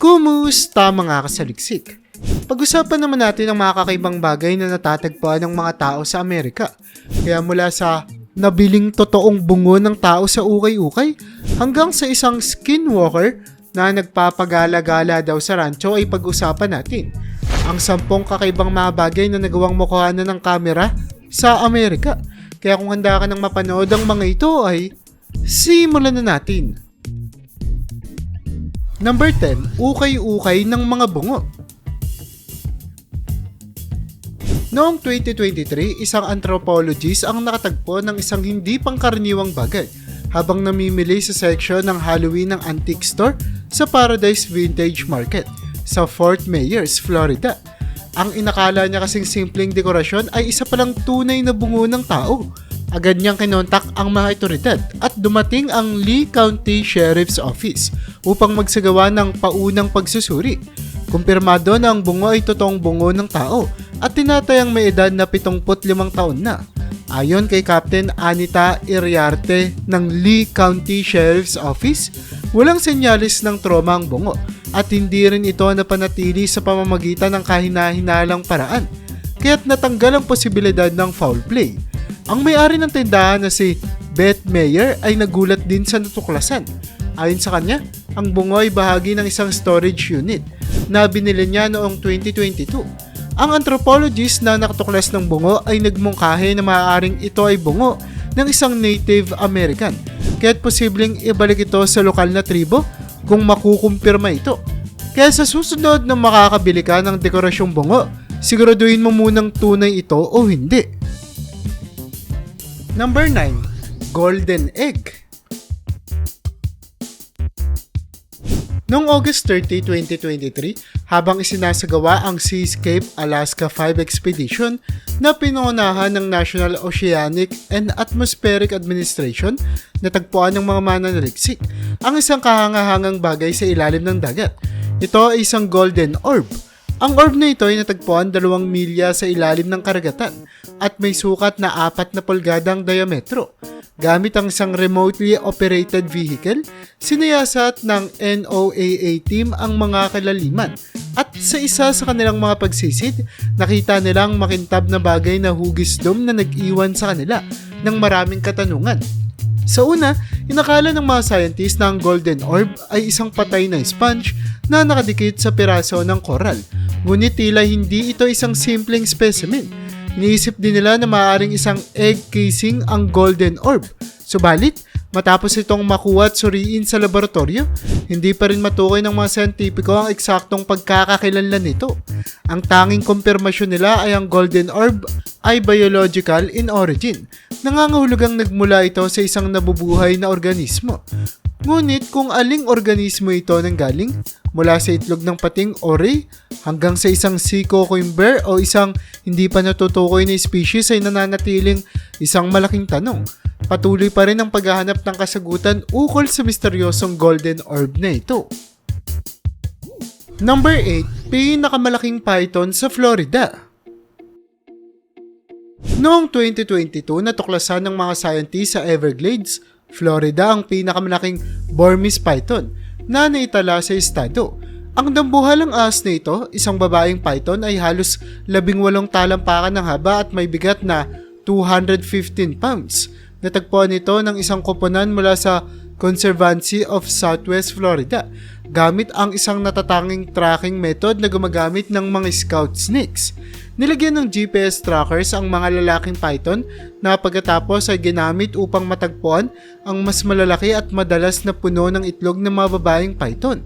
Kumusta mga kasaliksik? Pag-usapan naman natin ang mga kakaibang bagay na natatagpuan ng mga tao sa Amerika. Kaya mula sa nabiling totoong bungo ng tao sa ukay-ukay hanggang sa isang skinwalker na nagpapagala-gala daw sa rancho ay pag-usapan natin. Ang sampung kakaibang mga bagay na nagawang mukhanan ng kamera sa Amerika. Kaya kung handa ka nang mapanood ang mga ito ay simulan na natin. Number 10, ukay-ukay ng mga bungo. Noong 2023, isang anthropologist ang nakatagpo ng isang hindi pangkaraniwang bagay habang namimili sa section ng Halloween ng antique store sa Paradise Vintage Market sa Fort Myers, Florida. Ang inakala niya kasing simpleng dekorasyon ay isa palang tunay na bungo ng tao. Agad niyang kinontak ang mga otoridad at dumating ang Lee County Sheriff's Office upang magsagawa ng paunang pagsusuri. Kumpirmado na ang bungo ay totoong bungo ng tao at tinatayang may edad na 75 taon na. Ayon kay Captain Anita Iriarte ng Lee County Sheriff's Office, walang senyalis ng trauma ang bungo at hindi rin ito napanatili sa pamamagitan ng kahina-hinalang paraan, kaya't natanggal ang posibilidad ng foul play. Ang may-ari ng tindahan na si Beth Mayer ay nagulat din sa natuklasan. Ayon sa kanya, ang bungo ay bahagi ng isang storage unit na binili niya noong 2022. Ang anthropologist na nakatuklas ng bungo ay nagmungkahi na maaaring ito ay bungo ng isang Native American, kaya't posibleng ibalik ito sa lokal na tribo kung makukumpirma ito. Kaya sa susunod na makakabili ka ng dekorasyong bungo, siguraduhin mo munang tunay ito o hindi. Number 9. Golden Egg Noong August 30, 2023, habang isinasagawa ang Seascape Alaska 5 Expedition na pinungunahan ng National Oceanic and Atmospheric Administration, natagpuan ng mga mananaliksik ang isang kahangahangang bagay sa ilalim ng dagat. Ito ay isang golden orb. Ang orb na ito ay natagpuan dalawang milya sa ilalim ng karagatan at may sukat na apat na pulgadang diametro. Gamit ang isang remotely operated vehicle, sinayasat ng NOAA team ang mga kalaliman at sa isa sa kanilang mga pagsisid, nakita nilang makintab na bagay na hugisdom na nag-iwan sa kanila ng maraming katanungan. Sa una, inakala ng mga scientists na ang golden orb ay isang patay na sponge na nakadikit sa piraso ng coral. Ngunit tila hindi ito isang simpleng specimen Iniisip din nila na maaaring isang egg casing ang golden orb. Subalit, matapos itong makuha at suriin sa laboratorio, hindi pa rin matukoy ng mga scientifico ang eksaktong pagkakakilanlan nito. Ang tanging kumpirmasyon nila ay ang golden orb ay biological in origin. Nangangahulugang nagmula ito sa isang nabubuhay na organismo. Ngunit kung aling organismo ito nang galing, mula sa itlog ng pating ore hanggang sa isang sea cucumber o isang hindi pa natutukoy na species ay nananatiling isang malaking tanong. Patuloy pa rin ang paghahanap ng kasagutan ukol sa misteryosong golden orb na ito. Number 8, pinakamalaking python sa Florida. Noong 2022, natuklasan ng mga scientists sa Everglades Florida ang pinakamalaking Burmese python na naitala sa estado. Ang dambuhalang ahas na ito, isang babaeng python ay halos 18 talampakan ng haba at may bigat na 215 pounds. Natagpuan ito ng isang koponan mula sa Conservancy of Southwest Florida gamit ang isang natatanging tracking method na gumagamit ng mga scout snakes. Nilagyan ng GPS trackers ang mga lalaking python na pagkatapos ay ginamit upang matagpuan ang mas malalaki at madalas na puno ng itlog ng mga babaeng python.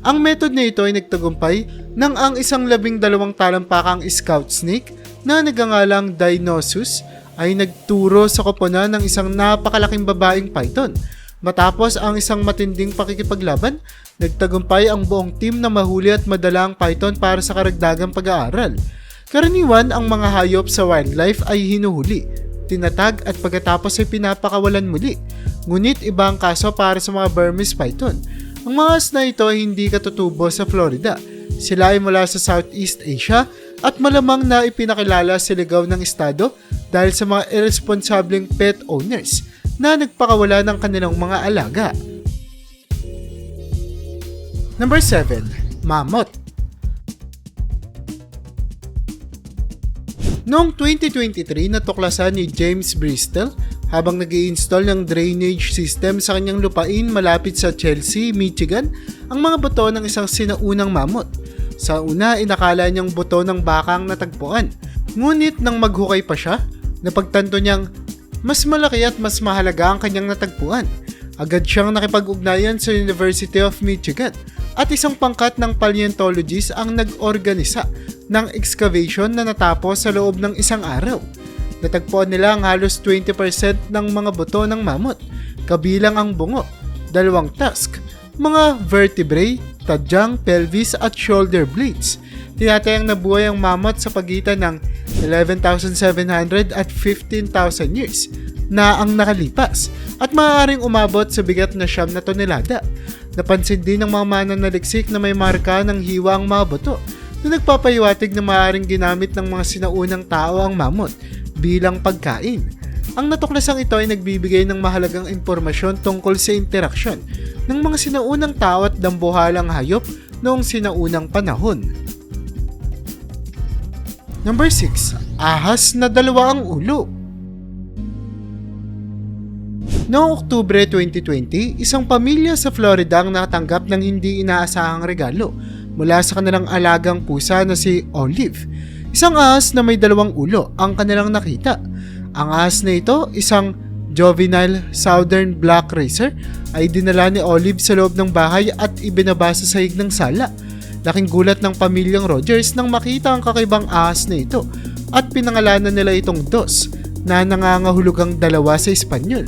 Ang method na ito ay nagtagumpay nang ang isang labing dalawang talampakang scout snake na nagangalang Dinosus ay nagturo sa koponan ng isang napakalaking babaeng python Matapos ang isang matinding pakikipaglaban, nagtagumpay ang buong team na mahuli at madala ang python para sa karagdagang pag-aaral. Karaniwan ang mga hayop sa wildlife ay hinuhuli, tinatag at pagkatapos ay pinapakawalan muli. Ngunit iba ang kaso para sa mga Burmese python. Ang mga asna ito ay hindi katutubo sa Florida. Sila ay mula sa Southeast Asia at malamang na ipinakilala sa ligaw ng estado dahil sa mga irresponsableng pet owners na nagpakawala ng kanilang mga alaga. Number 7. mammoth. Noong 2023, natuklasan ni James Bristol habang nag install ng drainage system sa kanyang lupain malapit sa Chelsea, Michigan, ang mga buto ng isang sinaunang mammoth. Sa una, inakala niyang buto ng bakang natagpuan. Ngunit nang maghukay pa siya, napagtanto niyang mas malaki at mas mahalaga ang kanyang natagpuan. Agad siyang nakipag-ugnayan sa University of Michigan at isang pangkat ng paleontologist ang nag-organisa ng excavation na natapos sa loob ng isang araw. Natagpuan nila ang halos 20% ng mga buto ng mammoth, kabilang ang bungo, dalawang tusk, mga vertebrae, tadyang, pelvis at shoulder blades. Tinatayang nabuhay ang mammoth sa pagitan ng 11,700 at 15,000 years na ang nakalipas at maaaring umabot sa bigat na siyam na tonelada. Napansin din ng mga mananaliksik na may marka ng hiwa ang mga buto na nagpapahiwatig na maaaring ginamit ng mga sinaunang tao ang mammoth bilang pagkain. Ang natuklasang ito ay nagbibigay ng mahalagang impormasyon tungkol sa interaksyon ng mga sinaunang tao at dambuhalang hayop noong sinaunang panahon. Number 6. Ahas na dalawa ang ulo. Noong Oktubre 2020, isang pamilya sa Florida ang natanggap ng hindi inaasahang regalo mula sa kanilang alagang pusa na si Olive. Isang ahas na may dalawang ulo ang kanilang nakita. Ang ahas na ito, isang juvenile southern black racer, ay dinala ni Olive sa loob ng bahay at ibinabasa sa hig ng sala. Laking gulat ng pamilyang Rogers nang makita ang kakaibang ahas na ito at pinangalanan nila itong Dos na nangangahulugang dalawa sa Espanyol.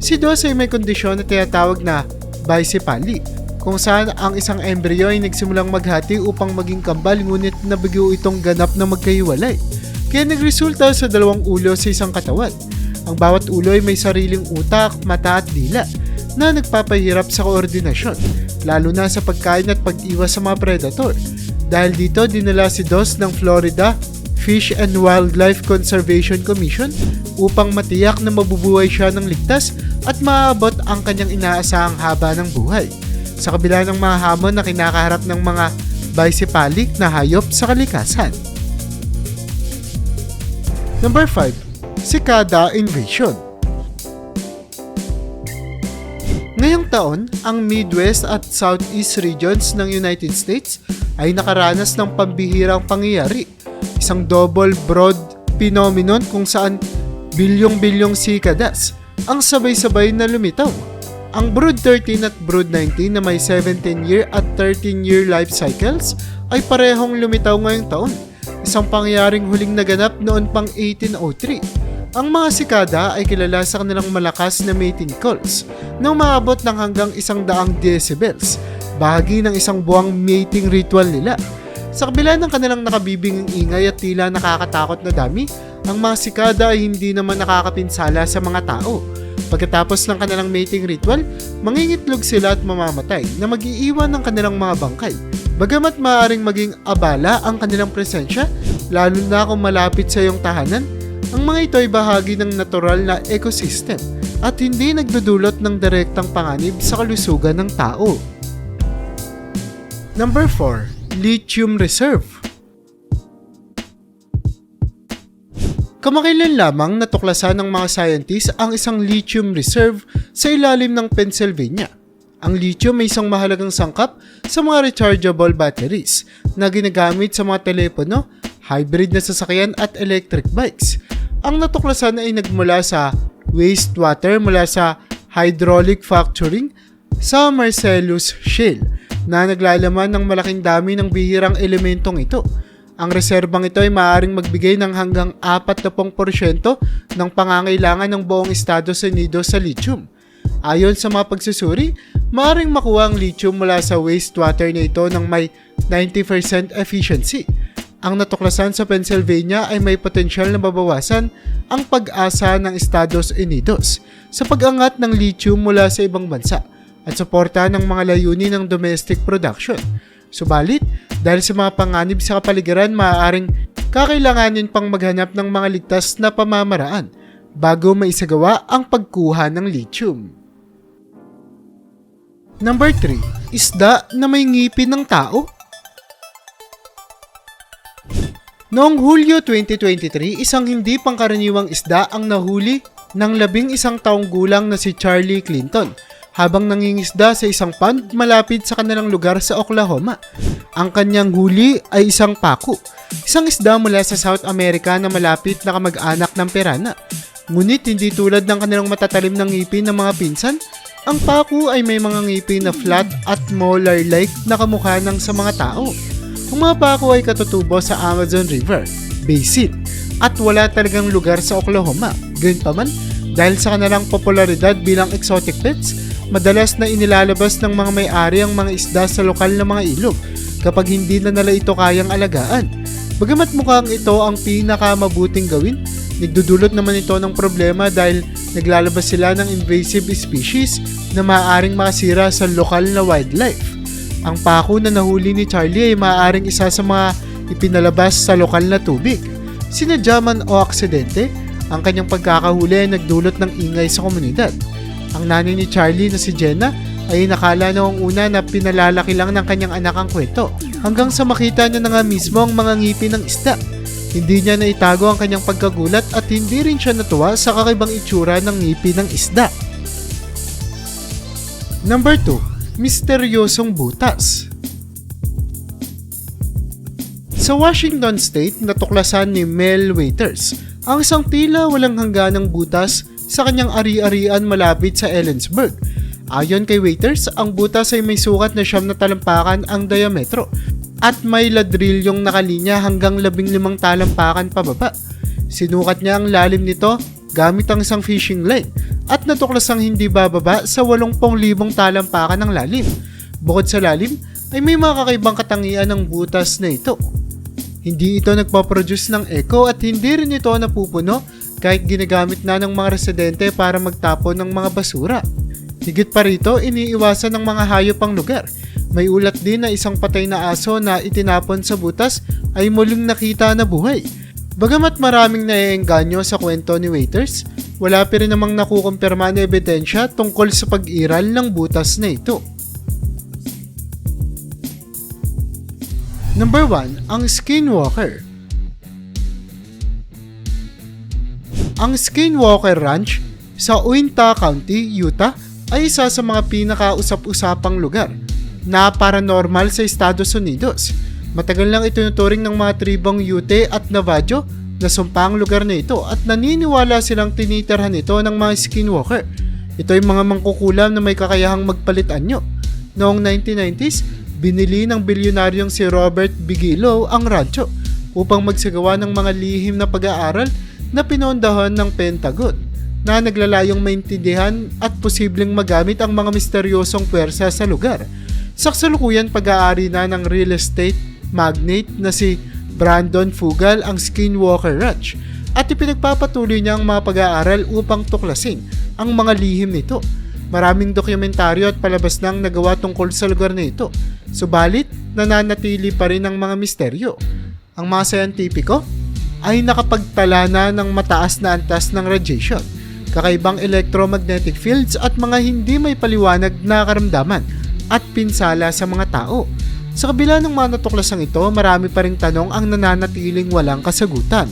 Si Dos ay may kondisyon na tinatawag na bicephaly kung saan ang isang embryo ay nagsimulang maghati upang maging kambal ngunit nabigyo itong ganap na magkahiwalay. Kaya nagresulta sa dalawang ulo sa isang katawan. Ang bawat ulo ay may sariling utak, mata at dila na nagpapahirap sa koordinasyon, lalo na sa pagkain at pag-iwas sa mga predator. Dahil dito, dinala si Dos ng Florida Fish and Wildlife Conservation Commission upang matiyak na mabubuhay siya ng ligtas at maaabot ang kanyang inaasahang haba ng buhay. Sa kabila ng mga hamon na kinakaharap ng mga bicepalic na hayop sa kalikasan. Number 5. Cicada Invasion Ngayong taon, ang Midwest at Southeast regions ng United States ay nakaranas ng pambihirang pangyayari, isang double broad phenomenon kung saan bilyong-bilyong sikadas ang sabay-sabay na lumitaw. Ang Brood 13 at Brood 19 na may 17-year at 13-year life cycles ay parehong lumitaw ngayong taon, isang pangyayaring huling naganap noon pang 1803. Ang mga sikada ay kilala sa kanilang malakas na mating calls na umaabot ng hanggang isang daang decibels, bahagi ng isang buwang mating ritual nila. Sa kabila ng kanilang nakabibinging ingay at tila nakakatakot na dami, ang mga sikada ay hindi naman nakakapinsala sa mga tao. Pagkatapos ng kanilang mating ritual, mangingitlog sila at mamamatay na mag-iiwan ng kanilang mga bangkay. Bagamat maaaring maging abala ang kanilang presensya, lalo na kung malapit sa iyong tahanan, ang mga ito ay bahagi ng natural na ecosystem at hindi nagdudulot ng direktang panganib sa kalusugan ng tao. Number 4. Lithium Reserve Kamakailan lamang natuklasan ng mga scientists ang isang lithium reserve sa ilalim ng Pennsylvania. Ang lithium ay isang mahalagang sangkap sa mga rechargeable batteries na ginagamit sa mga telepono, hybrid na sasakyan at electric bikes. Ang natuklasan ay nagmula sa wastewater mula sa hydraulic fracturing sa Marcellus Shale na naglalaman ng malaking dami ng bihirang elementong ito. Ang reserbang ito ay maaaring magbigay ng hanggang 40% ng pangangailangan ng buong Estados Unidos sa lithium. Ayon sa mga pagsusuri, maaaring makuha ang lithium mula sa wastewater na ito ng may 90% efficiency. Ang natuklasan sa Pennsylvania ay may potensyal na mabawasan ang pag-asa ng Estados Unidos sa pag-angat ng lithium mula sa ibang bansa at suporta ng mga layunin ng domestic production. Subalit, dahil sa mga panganib sa kapaligiran, maaaring kakailanganin pang maghanap ng mga ligtas na pamamaraan bago maisagawa ang pagkuha ng lithium. Number 3. Isda na may ngipin ng tao? Noong Hulyo 2023, isang hindi pangkaraniwang isda ang nahuli ng labing isang taong gulang na si Charlie Clinton habang nangingisda sa isang pond malapit sa kanilang lugar sa Oklahoma. Ang kanyang huli ay isang paku, isang isda mula sa South America na malapit na kamag-anak ng pirana. Ngunit hindi tulad ng kanilang matatalim ng ngipin ng mga pinsan, ang paku ay may mga ngipin na flat at molar-like na kamukha ng sa mga tao. Ang mga pako ay katutubo sa Amazon River, Basin, at wala talagang lugar sa Oklahoma. Gayunpaman, dahil sa kanilang popularidad bilang exotic pets, madalas na inilalabas ng mga may-ari ang mga isda sa lokal na mga ilog kapag hindi na nila ito kayang alagaan. Bagamat mukhang ito ang pinakamabuting gawin, nagdudulot naman ito ng problema dahil naglalabas sila ng invasive species na maaaring makasira sa lokal na wildlife. Ang pako na nahuli ni Charlie ay maaaring isa sa mga ipinalabas sa lokal na tubig. Sinadya man o aksidente, ang kanyang pagkakahuli ay nagdulot ng ingay sa komunidad. Ang nanay ni Charlie na si Jenna ay nakala noong una na pinalalaki lang ng kanyang anak ang kwento hanggang sa makita niya na nga mismo ang mga ngipin ng isda. Hindi niya na itago ang kanyang pagkagulat at hindi rin siya natuwa sa kakaibang itsura ng ngipin ng isda. Number 2. Misteryosong Butas Sa Washington State, natuklasan ni Mel Waiters ang isang tila walang hangganang butas sa kanyang ari-arian malapit sa Ellensburg. Ayon kay Waiters, ang butas ay may sukat na siyam na talampakan ang diametro at may ladrilyong nakalinya hanggang labing limang talampakan pababa. Sinukat niya ang lalim nito gamit ang isang fishing line at natuklasang hindi bababa sa 80,000 talampakan ng lalim. Bukod sa lalim, ay may mga kakaibang katangian ng butas na ito. Hindi ito nagpaproduce ng echo at hindi rin ito napupuno kahit ginagamit na ng mga residente para magtapon ng mga basura. Higit pa rito, iniiwasan ng mga hayop ang lugar. May ulat din na isang patay na aso na itinapon sa butas ay muling nakita na buhay. Bagamat maraming naiengganyo sa kwento ni Waiters, wala pa rin namang nakukumpirma na ebidensya tungkol sa pag-iral ng butas na ito. Number 1, ang Skinwalker. Ang Skinwalker Ranch sa Uinta County, Utah ay isa sa mga pinakausap-usapang lugar na paranormal sa Estados Unidos. Matagal lang itinuturing ng mga tribong Ute at Navajo na sumpang lugar na ito at naniniwala silang tinitirhan ito ng mga skinwalker. Ito ay mga mangkukulam na may kakayahang magpalit anyo. Noong 1990s, binili ng bilyonaryong si Robert Bigelow ang rancho upang magsagawa ng mga lihim na pag-aaral na pinondahan ng Pentagon na naglalayong maintindihan at posibleng magamit ang mga misteryosong puwersa sa lugar. Sa kasalukuyan pag-aari na ng real estate magnate na si Brandon Fugal ang Skinwalker Ranch at ipinagpapatuloy niya ang mga pag-aaral upang tuklasin ang mga lihim nito. Maraming dokumentaryo at palabas nang nagawa tungkol sa lugar na ito. Subalit, nananatili pa rin ang mga misteryo. Ang mga scientifico ay nakapagtala na ng mataas na antas ng radiation, kakaibang electromagnetic fields at mga hindi may paliwanag na karamdaman at pinsala sa mga tao. Sa kabila ng mga natuklasang ito, marami pa ring tanong ang nananatiling walang kasagutan.